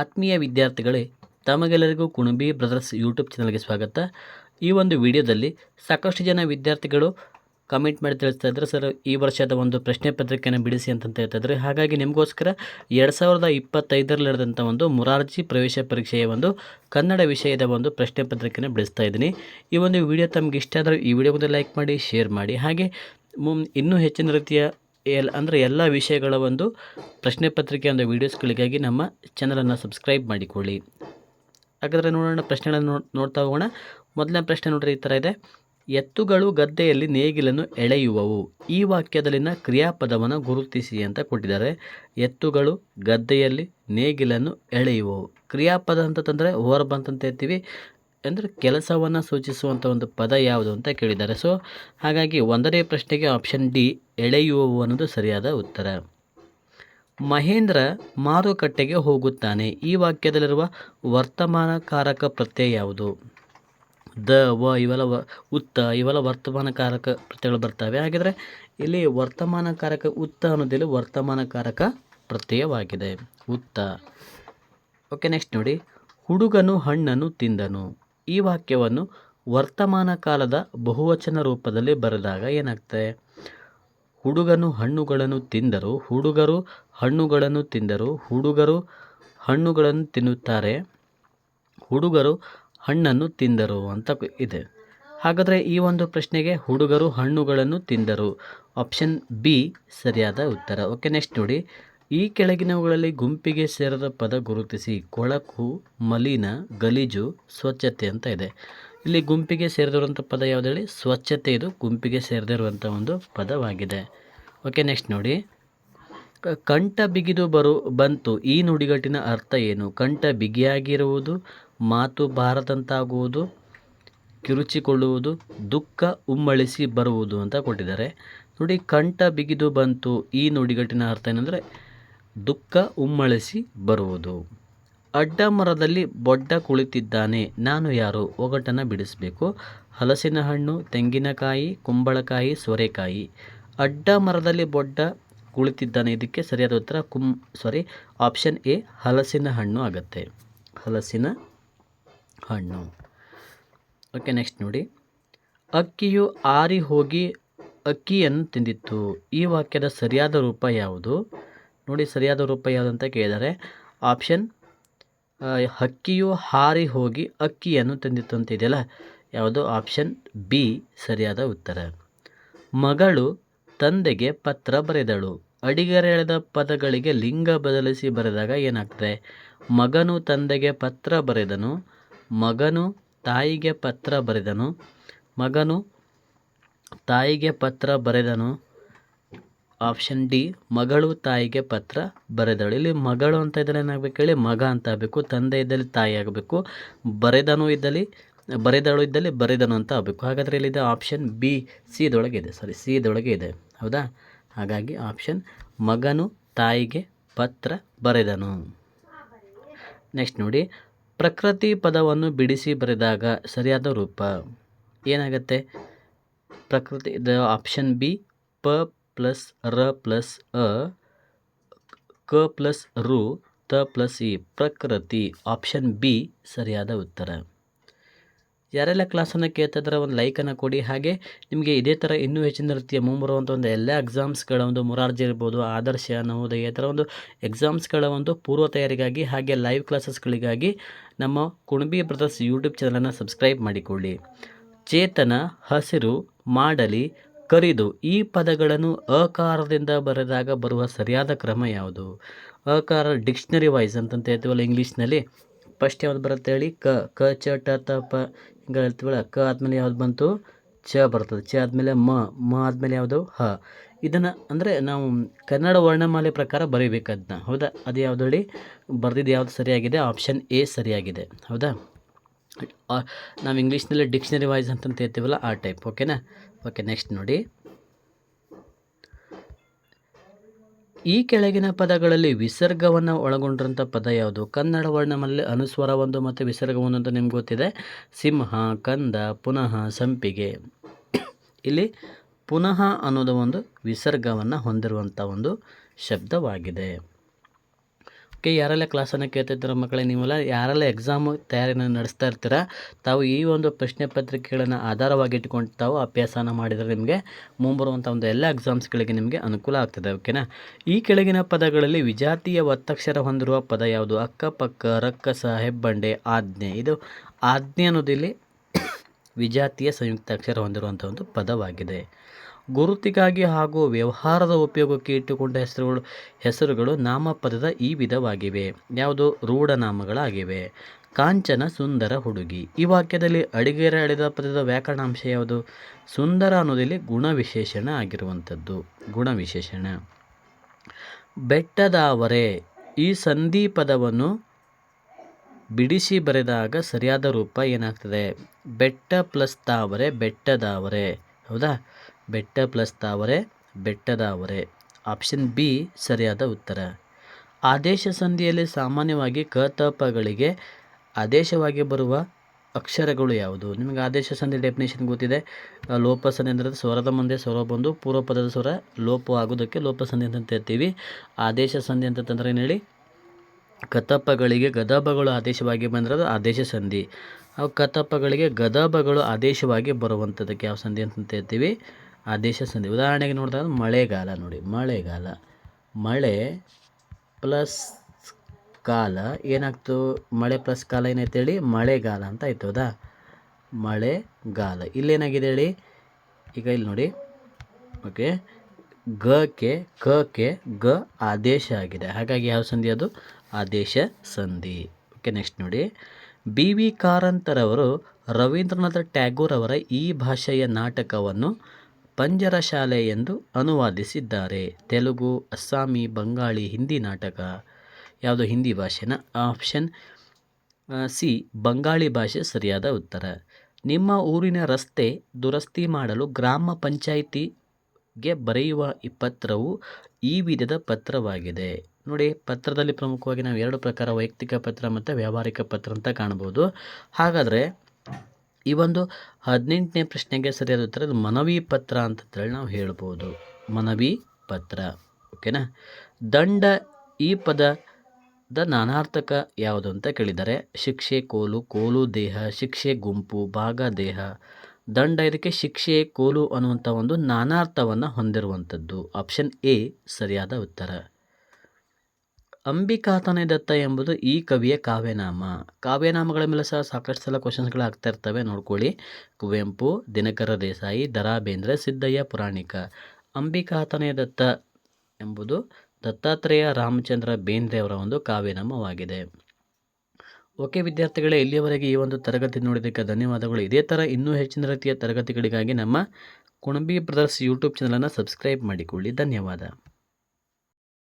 ಆತ್ಮೀಯ ವಿದ್ಯಾರ್ಥಿಗಳೇ, ತಮಗೆಲ್ಲರಿಗೂ ಕುಣಬಿ ಬ್ರದರ್ಸ್ ಯೂಟ್ಯೂಬ್ ಚಾನಲ್ಗೆ ಸ್ವಾಗತ. ಈ ಒಂದು ವಿಡಿಯೋದಲ್ಲಿ ಸಾಕಷ್ಟು ಜನ ವಿದ್ಯಾರ್ಥಿಗಳು ಕಮೆಂಟ್ ಮಾಡಿ ತಿಳಿಸ್ತಾ ಇದ್ದಾರೆ. ಸರ್, ಈ ವರ್ಷದ ಒಂದು ಪ್ರಶ್ನೆ ಪತ್ರಿಕೆಯನ್ನು ಬಿಡಿಸಿ ಅಂತಂತ ಹೇಳ್ತಾ ಇದ್ದಾರೆ. ಹಾಗಾಗಿ ನಿಮಗೋಸ್ಕರ ಎರಡು ಸಾವಿರದ ಇಪ್ಪತ್ತೈದರಲ್ಲಿ ನಡೆದಂಥ ಒಂದು ಮುರಾರ್ಜಿ ಪ್ರವೇಶ ಪರೀಕ್ಷೆಯ ಒಂದು ಕನ್ನಡ ವಿಷಯದ ಒಂದು ಪ್ರಶ್ನೆ ಪತ್ರಿಕೆಯನ್ನು ಬಿಡಿಸ್ತಾ ಇದ್ದೀನಿ. ಈ ಒಂದು ವಿಡಿಯೋ ತಮಗೆ ಇಷ್ಟ ಆದರೆ ಈ ವಿಡಿಯೋ ಲೈಕ್ ಮಾಡಿ, ಶೇರ್ ಮಾಡಿ. ಹಾಗೆ ಇನ್ನೂ ಹೆಚ್ಚಿನ ರೀತಿಯ ಎಲ್ ಅಂದರೆ ಎಲ್ಲ ವಿಷಯಗಳ ಒಂದು ಪ್ರಶ್ನೆ ಪತ್ರಿಕೆ ಒಂದು ವೀಡಿಯೋಸ್ಗಳಿಗಾಗಿ ನಮ್ಮ ಚಾನಲನ್ನು ಸಬ್ಸ್ಕ್ರೈಬ್ ಮಾಡಿಕೊಳ್ಳಿ. ಹಾಗಾದರೆ ನೋಡೋಣ, ಪ್ರಶ್ನೆಗಳನ್ನು ನೋಡಿ ನೋಡ್ತಾ ಹೋಗೋಣ. ಮೊದಲನೇ ಪ್ರಶ್ನೆ ನೋಡ್ರಿ, ಈ ಥರ ಇದೆ. ಎತ್ತುಗಳು ಗದ್ದೆಯಲ್ಲಿ ನೇಗಿಲನ್ನು ಎಳೆಯುವವು. ಈ ವಾಕ್ಯದಲ್ಲಿನ ಕ್ರಿಯಾಪದವನ್ನು ಗುರುತಿಸಿ ಅಂತ ಕೊಟ್ಟಿದ್ದಾರೆ. ಎತ್ತುಗಳು ಗದ್ದೆಯಲ್ಲಿ ನೇಗಿಲನ್ನು ಎಳೆಯುವವು. ಕ್ರಿಯಾಪದ ಅಂತಂದರೆ ಓವರ್ ಬಂತಂತ ಹೇಳ್ತೀವಿ. ಅಂದರೆ ಕೆಲಸವನ್ನು ಸೂಚಿಸುವಂಥ ಒಂದು ಪದ ಯಾವುದು ಅಂತ ಕೇಳಿದ್ದಾರೆ. ಸೊ ಹಾಗಾಗಿ ಒಂದನೇ ಪ್ರಶ್ನೆಗೆ ಆಪ್ಷನ್ ಡಿ ಎಳೆಯುವವು ಅನ್ನೋದು ಸರಿಯಾದ ಉತ್ತರ. ಮಹೇಂದ್ರ ಮಾರುಕಟ್ಟೆಗೆ ಹೋಗುತ್ತಾನೆ. ಈ ವಾಕ್ಯದಲ್ಲಿರುವ ವರ್ತಮಾನಕಾರಕ ಪ್ರತ್ಯಯ ಯಾವುದು? ದ, ವ ಇವೆಲ್ಲ ವ, ಉತ್ತ ಇವೆಲ್ಲ ವರ್ತಮಾನಕಾರಕ ಪ್ರತ್ಯಯಗಳು ಬರ್ತವೆ. ಹಾಗಿದ್ರೆ ಇಲ್ಲಿ ವರ್ತಮಾನಕಾರಕ ಉತ್ತ ಅನ್ನೋದಿಲ್ಲ ವರ್ತಮಾನಕಾರಕ ಪ್ರತ್ಯಯವಾಗಿದೆ. ಉತ್ತ. ಓಕೆ ನೆಕ್ಸ್ಟ್ ನೋಡಿ. ಹುಡುಗನು ಹಣ್ಣನ್ನು ತಿಂದನು. ಈ ವಾಕ್ಯವನ್ನು ವರ್ತಮಾನ ಕಾಲದ ಬಹುವಚನ ರೂಪದಲ್ಲಿ ಬರೆದಾಗ ಏನಾಗ್ತದೆ? ಹುಡುಗನು ಹಣ್ಣುಗಳನ್ನು ತಿಂದರು ಹುಡುಗರು ಹಣ್ಣುಗಳನ್ನು ತಿಂದರು ಹುಡುಗರು ಹಣ್ಣುಗಳನ್ನು ತಿನ್ನುತ್ತಾರೆ, ಹುಡುಗರು ಹಣ್ಣನ್ನು ತಿಂದರು ಅಂತ ಇದೆ. ಹಾಗಾದರೆ ಈ ಒಂದು ಪ್ರಶ್ನೆಗೆ ಹುಡುಗರು ಹಣ್ಣುಗಳನ್ನು ತಿಂದರು. ಆಪ್ಷನ್ ಬಿ ಸರಿಯಾದ ಉತ್ತರ. ಓಕೆ ನೆಕ್ಸ್ಟ್ ನೋಡಿ. ಈ ಕೆಳಗಿನವುಗಳಲ್ಲಿ ಗುಂಪಿಗೆ ಸೇರದ ಪದ ಗುರುತಿಸಿ ಕೊಳಕು, ಮಲಿನ, ಗಲೀಜು, ಸ್ವಚ್ಛತೆ ಅಂತ ಇದೆ. ಇಲ್ಲಿ ಗುಂಪಿಗೆ ಸೇರಿದಿರುವಂಥ ಪದ ಯಾವುದು ಹೇಳಿ? ಸ್ವಚ್ಛತೆ ಇದು ಗುಂಪಿಗೆ ಸೇರದಿರುವಂಥ ಒಂದು ಪದವಾಗಿದೆ. ಓಕೆ, ನೆಕ್ಸ್ಟ್ ನೋಡಿ. ಕಂಠ ಬಿಗಿದು ಬರು, ಬಂತು. ಈ ನುಡಿಗಟ್ಟಿನ ಅರ್ಥ ಏನು? ಕಂಠ ಬಿಗಿಯಾಗಿರುವುದು, ಮಾತು ಬಾರದಂತಾಗುವುದು ಕಿರುಚಿಕೊಳ್ಳುವುದು, ದುಃಖ ಉಮ್ಮಳಿಸಿ ಬರುವುದು ಅಂತ ಕೊಟ್ಟಿದ್ದಾರೆ. ನೋಡಿ, ಕಂಠ ಬಿಗಿದು ಬಂತು. ಈ ನುಡಿಗಟ್ಟಿನ ಅರ್ಥ ಏನಂದರೆ ದುಃಖ ಉಮ್ಮಳಿಸಿ ಬರುವುದು. ಅಡ್ಡ ಮರದಲ್ಲಿ ಬೊಡ್ಡ ಕುಳಿತಿದ್ದಾನೆ. ನಾನು ಯಾರು? ಒಗಟನ್ನು ಬಿಡಿಸಬೇಕು. ಹಲಸಿನ ಹಣ್ಣು ತೆಂಗಿನಕಾಯಿ, ಕುಂಬಳಕಾಯಿ, ಸೋರೆಕಾಯಿ. ಅಡ್ಡ ಮರದಲ್ಲಿ ಬೊಡ್ಡ ಕುಳಿತಿದ್ದಾನೆ. ಇದಕ್ಕೆ ಸರಿಯಾದ ಉತ್ತರ ಕುಂ ಸಾರಿ ಆಪ್ಷನ್ ಎ ಹಲಸಿನ ಹಣ್ಣು ಆಗುತ್ತೆ. ಹಲಸಿನ ಹಣ್ಣು. ಓಕೆ ನೆಕ್ಸ್ಟ್ ನೋಡಿ. ಅಕ್ಕಿಯು ಆರಿ ಹೋಗಿ ಅಕ್ಕಿಯನ್ನು ತಿಂದಿತ್ತು. ಈ ವಾಕ್ಯದ ಸರಿಯಾದ ರೂಪ ಯಾವುದು? ನೋಡಿ ಸರಿಯಾದ ರೂಪ ಯಾವುದಂತ ಕೇಳಿದರೆ ಆಪ್ಷನ್ ಹಕ್ಕಿಯು ಹಾರಿ ಹೋಗಿ ಅಕ್ಕಿಯನ್ನು ತಂದಿತ್ತು ಅಂತ ಇದೆಯಲ್ಲ, ಯಾವುದು? ಆಪ್ಷನ್ ಬಿ, ಸರಿಯಾದ ಉತ್ತರ. ಮಗಳು ತಂದೆಗೆ ಪತ್ರ ಬರೆದಳು. ಅಡಿಗರೆಳೆದ ಪದಗಳಿಗೆ ಲಿಂಗ ಬದಲಿಸಿ ಬರೆದಾಗ ಏನಾಗ್ತದೆ? ಮಗನು ತಂದೆಗೆ ಪತ್ರ ಬರೆದನು, ಮಗನು ತಾಯಿಗೆ ಪತ್ರ ಬರೆದನು, ಮಗನು ತಾಯಿಗೆ ಪತ್ರ ಬರೆದನು ಆಪ್ಷನ್ ಡಿ ಮಗಳು ತಾಯಿಗೆ ಪತ್ರ ಬರೆದಳು. ಇಲ್ಲಿ ಮಗಳು ಅಂತ ಇದ್ದಲ್ಲಿ ಏನಾಗಬೇಕು ಹೇಳಿ, ಮಗ ಅಂತ ಆಗಬೇಕು, ತಂದೆ ಇದ್ದಲ್ಲಿ ತಾಯಿ ಆಗಬೇಕು, ಬರೆದನು ಇದ್ದಲ್ಲಿ, ಬರೆದಳು ಇದ್ದಲ್ಲಿ ಬರೆದನು ಅಂತ ಆಗಬೇಕು. ಹಾಗಾದರೆ ಇಲ್ಲಿದೆ ಆಪ್ಷನ್ ಬಿ ಸಿ ಇದೊಳಗೆ ಇದೆ. ಸಾರಿ ಸಿ ಇದೊಳಗೆ ಇದೆ. ಹೌದಾ? ಹಾಗಾಗಿ ಆಪ್ಷನ್ ಮಗನು ತಾಯಿಗೆ ಪತ್ರ ಬರೆದನು. ನೆಕ್ಸ್ಟ್ ನೋಡಿ, ಪ್ರಕೃತಿ ಪದವನ್ನು ಬಿಡಿಸಿ ಬರೆದಾಗ ಸರಿಯಾದ ರೂಪ. ಏನಾಗುತ್ತೆ? ಪ್ರಕೃತಿ, ಇದು ಆಪ್ಷನ್ ಬಿ ಪ ಪ್ಲಸ್ ರ ಪ್ಲಸ್ ಅ, ಕ ಪ್ಲಸ್ ರು, ತ ಪ್ಲಸ್ ಇ, ಪ್ರಕೃತಿ, ಆಪ್ಷನ್ ಬಿ ಸರಿಯಾದ ಉತ್ತರ. ಯಾರೆಲ್ಲ ಕ್ಲಾಸನ್ನು ಕೇಳ್ತಿದ್ರೆ ಒಂದು ಲೈಕನ್ನು ಕೊಡಿ. ಹಾಗೆ ನಿಮಗೆ ಇದೇ ಥರ ಇನ್ನೂ ಹೆಚ್ಚಿನ ರೀತಿಯ ಮುಂಬರುವಂಥ ಒಂದು ಎಲ್ಲ ಎಕ್ಸಾಮ್ಸ್ಗಳ ಒಂದು ಮುರಾರ್ಜಿ ಇರ್ಬೋದು, ಆದರ್ಶ ನವೋದಯ ಈ ಥರ ಒಂದು ಎಕ್ಸಾಮ್ಸ್ಗಳ ಒಂದು ಪೂರ್ವ ತಯಾರಿಗಾಗಿ ಹಾಗೆ ಲೈವ್ ಕ್ಲಾಸಸ್ಗಳಿಗಾಗಿ ನಮ್ಮ ಕುಣಬಿ ಬ್ರದರ್ಸ್ ಯೂಟ್ಯೂಬ್ ಚಾನಲನ್ನು ಸಬ್ಸ್ಕ್ರೈಬ್ ಮಾಡಿಕೊಳ್ಳಿ. ಚೇತನ, ಹಸಿರು, ಮಾಡಲಿ ಕರಿದು ಈ ಪದಗಳನ್ನು ಅಕಾರದಿಂದ ಬರೆದಾಗ ಬರುವ ಸರಿಯಾದ ಕ್ರಮ ಯಾವುದು? ಅಕಾರ ಡಿಕ್ಷನರಿ ವೈಸ್ ಅಂತಂತ ಹೇಳ್ತೀವಲ್ಲ ಇಂಗ್ಲೀಷ್ನಲ್ಲಿ. ಫಸ್ಟ್ ಯಾವ್ದು ಬರುತ್ತೆ ಹೇಳಿ? ಕ ಕ, ಚ, ಟ, ತ, ಪ ಹಿಂಗೆ ಹೇಳ್ತೀವಲ್ಲ. ಕ ಆದಮೇಲೆ ಯಾವ್ದು ಬಂತು? ಚ ಬರ್ತದೆ. ಚ ಆದಮೇಲೆ ಮ ಮ ಆದಮೇಲೆ ಯಾವುದು? ಹ. ಇದನ್ನು ಅಂದರೆ ನಾವು ಕನ್ನಡ ವರ್ಣಮಾಲೆ ಪ್ರಕಾರ ಬರೀಬೇಕು ಅದನ್ನ ಹೌದಾ? ಅದು ಯಾವುದು ಹೇಳಿ? ಬರೆದಿದ್ದು ಯಾವುದು ಸರಿಯಾಗಿದೆ? ಆಪ್ಷನ್ ಎ ಸರಿಯಾಗಿದೆ. ಹೌದಾ? ನಾವು ಇಂಗ್ಲೀಷ್ನಲ್ಲಿ ಡಿಕ್ಷನರಿ ವೈಸ್ ಅಂತಂತ ಹೇಳ್ತೀವಲ್ಲ ಆ ಟೈಪ್ ಓಕೆನಾ ಓಕೆ ನೆಕ್ಸ್ಟ್ ನೋಡಿ. ಈ ಕೆಳಗಿನ ಪದಗಳಲ್ಲಿ ವಿಸರ್ಗವನ್ನು ಒಳಗೊಂಡಿರುವಂಥ ಪದ ಯಾವುದು? ಕನ್ನಡ ವರ್ಣಮಲ್ಲಿ ಅನುಸ್ವರ ಒಂದು ಮತ್ತು ವಿಸರ್ಗ ಒಂದು ಅಂತ ನಿಮ್ಗೆ ಗೊತ್ತಿದೆ. ಸಿಂಹ, ಕಂದ, ಪುನಃ ಸಂಪಿಗೆ. ಇಲ್ಲಿ ಪುನಃ ಅನ್ನೋದು ಒಂದು ವಿಸರ್ಗವನ್ನು ಹೊಂದಿರುವಂಥ ಒಂದು ಶಬ್ದವಾಗಿದೆ. ಓಕೆ ಯಾರೆಲ್ಲ ಕ್ಲಾಸನ್ನು ಕೇಳ್ತಿದ್ದಾರೆ ಮಕ್ಕಳೇ, ನೀವೆಲ್ಲ ಯಾರೆಲ್ಲ ಎಕ್ಸಾಮು ತಯಾರಿಯನ್ನು ನಡೆಸ್ತಾ ಇರ್ತೀರ, ತಾವು ಈ ಒಂದು ಪ್ರಶ್ನೆ ಪತ್ರಿಕೆಗಳನ್ನು ಆಧಾರವಾಗಿ ಇಟ್ಕೊಂಡು ತಾವು ಅಭ್ಯಾಸನ ಮಾಡಿದರೆ ನಿಮಗೆ ಮುಂಬರುವಂಥ ಒಂದು ಎಲ್ಲ ಎಕ್ಸಾಮ್ಸ್ಗಳಿಗೆ ನಿಮಗೆ ಅನುಕೂಲ ಆಗ್ತದೆ, ಓಕೆನಾ? ಈ ಕೆಳಗಿನ ಪದಗಳಲ್ಲಿ ವಿಜಾತಿಯ ಒತ್ತಕ್ಷರ ಹೊಂದಿರುವ ಪದ ಯಾವುದು? ಅಕ್ಕಪಕ್ಕ, ರಕ್ಕಸ, ಹೆಬ್ಬಂಡೆ, ಆಜ್ಞೆ. ಇದು ಆಜ್ಞೆ ಅನ್ನೋದಿಲ್ಲಿ ವಿಜಾತಿಯ ಸಂಯುಕ್ತಾಕ್ಷರ ಹೊಂದಿರುವಂಥ ಒಂದು ಪದವಾಗಿದೆ. ಗುರುತಿಗಾಗಿ ಹಾಗೂ ವ್ಯವಹಾರದ ಉಪಯೋಗಕ್ಕೆ ಇಟ್ಟುಕೊಂಡ ಹೆಸರುಗಳು ಹೆಸರುಗಳು ನಾಮಪದದ ಈ ವಿಧವಾಗಿವೆ. ಯಾವುದು? ರೂಢನಾಮಗಳಾಗಿವೆ. ಕಾಂಚನ ಸುಂದರ ಹುಡುಗಿ. ಈ ವಾಕ್ಯದಲ್ಲಿ ಅಡಿಗೆರ ಅಳಿದ ಪದದ ವ್ಯಾಕರಣಾಂಶ ಯಾವುದು? ಸುಂದರ ಅನ್ನೋದಿಲ್ಲಿ ಗುಣವಿಶೇಷಣ ಆಗಿರುವಂಥದ್ದು. ಗುಣವಿಶೇಷಣ ಬೆಟ್ಟದಾವರೆ, ಈ ಸಂಧಿ ಪದವನ್ನು ಬಿಡಿಸಿ ಬರೆದಾಗ ಸರಿಯಾದ ರೂಪ ಏನಾಗ್ತದೆ? ಬೆಟ್ಟ ಪ್ಲಸ್ ತಾವರೆ, ಬೆಟ್ಟದಾವರೆ. ಹೌದಾ? ಬೆಟ್ಟ ಪ್ಲಸ್ ತಾವರೆ ಬೆಟ್ಟದಾವರೆ ಆಪ್ಷನ್ ಬಿ ಸರಿಯಾದ ಉತ್ತರ. ಆದೇಶ ಸಂಧಿಯಲ್ಲಿ ಸಾಮಾನ್ಯವಾಗಿ ಕ ಆದೇಶವಾಗಿ ಬರುವ ಅಕ್ಷರಗಳು ಯಾವುದು? ನಿಮಗೆ ಆದೇಶ ಸಂಧಿ ಡೆಫಿನೇಷನ್ ಗೊತ್ತಿದೆ. ಲೋಪ ಸಂಧಿ ಅಂದರೆ ಸ್ವರದ ಮುಂದೆ ಸ್ವರ ಬಂದು ಪೂರ್ವ ಪದದ ಸ್ವರ ಲೋಪ ಆಗೋದಕ್ಕೆ ಲೋಪ ಸಂಧಿ ಅಂತ ಹೇಳ್ತೀವಿ. ಆದೇಶ ಸಂಧಿ ಅಂತಂದ್ರೆ ಏನು ಹೇಳಿ? ಕತಪಗಳಿಗೆ ಗದಬಗಳು ಆದೇಶವಾಗಿ ಬಂದರೆ ಅದು ಆದೇಶ ಸಂಧಿ. ಅವು ಕತಪಗಳಿಗೆ ಗದಬಗಳು ಆದೇಶವಾಗಿ ಬರುವಂಥದ್ದಕ್ಕೆ ಯಾವ ಸಂಧಿ ಅಂತ ಹೇಳ್ತೀವಿ? ಆದೇಶ ಸಂಧಿ. ಉದಾಹರಣೆಗೆ ನೋಡಿದಾಗ ಮಳೆಗಾಲ ನೋಡಿ. ಮಳೆಗಾಲ. ಮಳೆ ಪ್ಲಸ್ ಕಾಲ. ಏನಾಗ್ತು? ಮಳೆ ಪ್ಲಸ್ ಕಾಲ ಏನೈತೆ ಹೇಳಿ? ಮಳೆಗಾಲ ಅಂತ ಆಯ್ತು ಹೌದಾ? ಮಳೆಗಾಲ. ಇಲ್ಲೇನಾಗಿದೆ ಹೇಳಿ? ಈಗ ಇಲ್ಲಿ ನೋಡಿ. ಓಕೆ. ಗ ಕೆ, ಕ ಕೆ, ಗ ಆದೇಶ ಆಗಿದೆ. ಹಾಗಾಗಿ ಯಾವ ಸಂಧಿ ಅದು? ಆದೇಶ ಸಂಧಿ. ಓಕೆ, ನೆಕ್ಸ್ಟ್ ನೋಡಿ. ಬಿ ವಿ ಕಾರಂತರವರು ರವೀಂದ್ರನಾಥ ಟ್ಯಾಗೂರ್ ಅವರ ಈ ಭಾಷೆಯ ನಾಟಕವನ್ನು ಪಂಜರ ಶಾಲೆ ಎಂದು ಅನುವಾದಿಸಿದ್ದಾರೆ. ತೆಲುಗು, ಅಸ್ಸಾಮಿ, ಬಂಗಾಳಿ, ಹಿಂದಿ ನಾಟಕ. ಯಾವುದು ಹಿಂದಿ ಭಾಷೆನ? ಆಪ್ಷನ್ ಸಿ, ಬಂಗಾಳಿ ಭಾಷೆ ಸರಿಯಾದ ಉತ್ತರ. ನಿಮ್ಮ ಊರಿನ ರಸ್ತೆ ದುರಸ್ತಿ ಮಾಡಲು ಗ್ರಾಮ ಪಂಚಾಯಿತಿಗೆ ಬರೆಯುವ ಈ ಪತ್ರವು ಈ ವಿಧದ ಪತ್ರವಾಗಿದೆ. ನೋಡಿ, ಪತ್ರದಲ್ಲಿ ಪ್ರಮುಖವಾಗಿ ನಾವು ಎರಡು ಪ್ರಕಾರ ವೈಯಕ್ತಿಕ ಪತ್ರ ಮತ್ತು ವ್ಯಾವಹಾರಿಕ ಪತ್ರ ಅಂತ ಕಾಣ್ಬೋದು. ಹಾಗಾದರೆ ಈ ಒಂದು ಹದಿನೆಂಟನೇ ಪ್ರಶ್ನೆಗೆ ಸರಿಯಾದ ಉತ್ತರ ಮನವಿ ಪತ್ರ ಅಂತಂತೇಳಿ ನಾವು ಹೇಳ್ಬೋದು. ಮನವಿ ಪತ್ರ, ಓಕೆನಾ? ದಂಡ ಈ ಪದದ ನಾನಾರ್ಥಕ ಯಾವುದು ಅಂತ ಕೇಳಿದ್ದಾರೆ ಶಿಕ್ಷೆ ಕೋಲು ಕೋಲು ದೇಹ, ಶಿಕ್ಷೆ ಗುಂಪು, ಭಾಗ ದೇಹ. ದಂಡ ಇದಕ್ಕೆ ಶಿಕ್ಷೆ ಕೋಲು ಅನ್ನುವಂಥ ಒಂದು ನಾನಾರ್ಥವನ್ನು ಹೊಂದಿರುವಂಥದ್ದು. ಆಪ್ಷನ್ ಎ ಸರಿಯಾದ ಉತ್ತರ. ಅಂಬಿಕಾತನೆ ದತ್ತ ಎಂಬುದು ಈ ಕವಿಯ ಕಾವ್ಯನಾಮ. ಕಾವ್ಯನಾಮಗಳ ಮೇಲೆ ಸಹ ಸಾಕಷ್ಟು ಸಲ ಕ್ವಶನ್ಸ್ಗಳು ಆಗ್ತಾ ಇರ್ತವೆ, ನೋಡ್ಕೊಳ್ಳಿ. ಕುವೆಂಪು, ದಿನಕರ ದೇಸಾಯಿ ದರಾಬೇಂದ್ರ ಸಿದ್ದಯ್ಯ ಪುರಾಣಿಕ. ಅಂಬಿಕಾತನೆ ದತ್ತ ಎಂಬುದು ದತ್ತಾತ್ರೇಯ ರಾಮಚಂದ್ರ ಬೇಂದ್ರೆ ಅವರ ಒಂದು ಕಾವ್ಯನಾಮವಾಗಿದೆ. ಓಕೆ ವಿದ್ಯಾರ್ಥಿಗಳೇ, ಇಲ್ಲಿಯವರೆಗೆ ಈ ಒಂದು ತರಗತಿ ನೋಡಿದ್ದಕ್ಕೆ ಧನ್ಯವಾದಗಳು. ಇದೇ ಥರ ಇನ್ನೂ ಹೆಚ್ಚಿನ ರೀತಿಯ ತರಗತಿಗಳಿಗಾಗಿ ನಮ್ಮ ಕುಣಬಿ ಬ್ರದರ್ಸ್ ಯೂಟ್ಯೂಬ್ ಚಾನಲನ್ನು ಸಬ್ಸ್ಕ್ರೈಬ್ ಮಾಡಿಕೊಳ್ಳಿ. ಧನ್ಯವಾದ.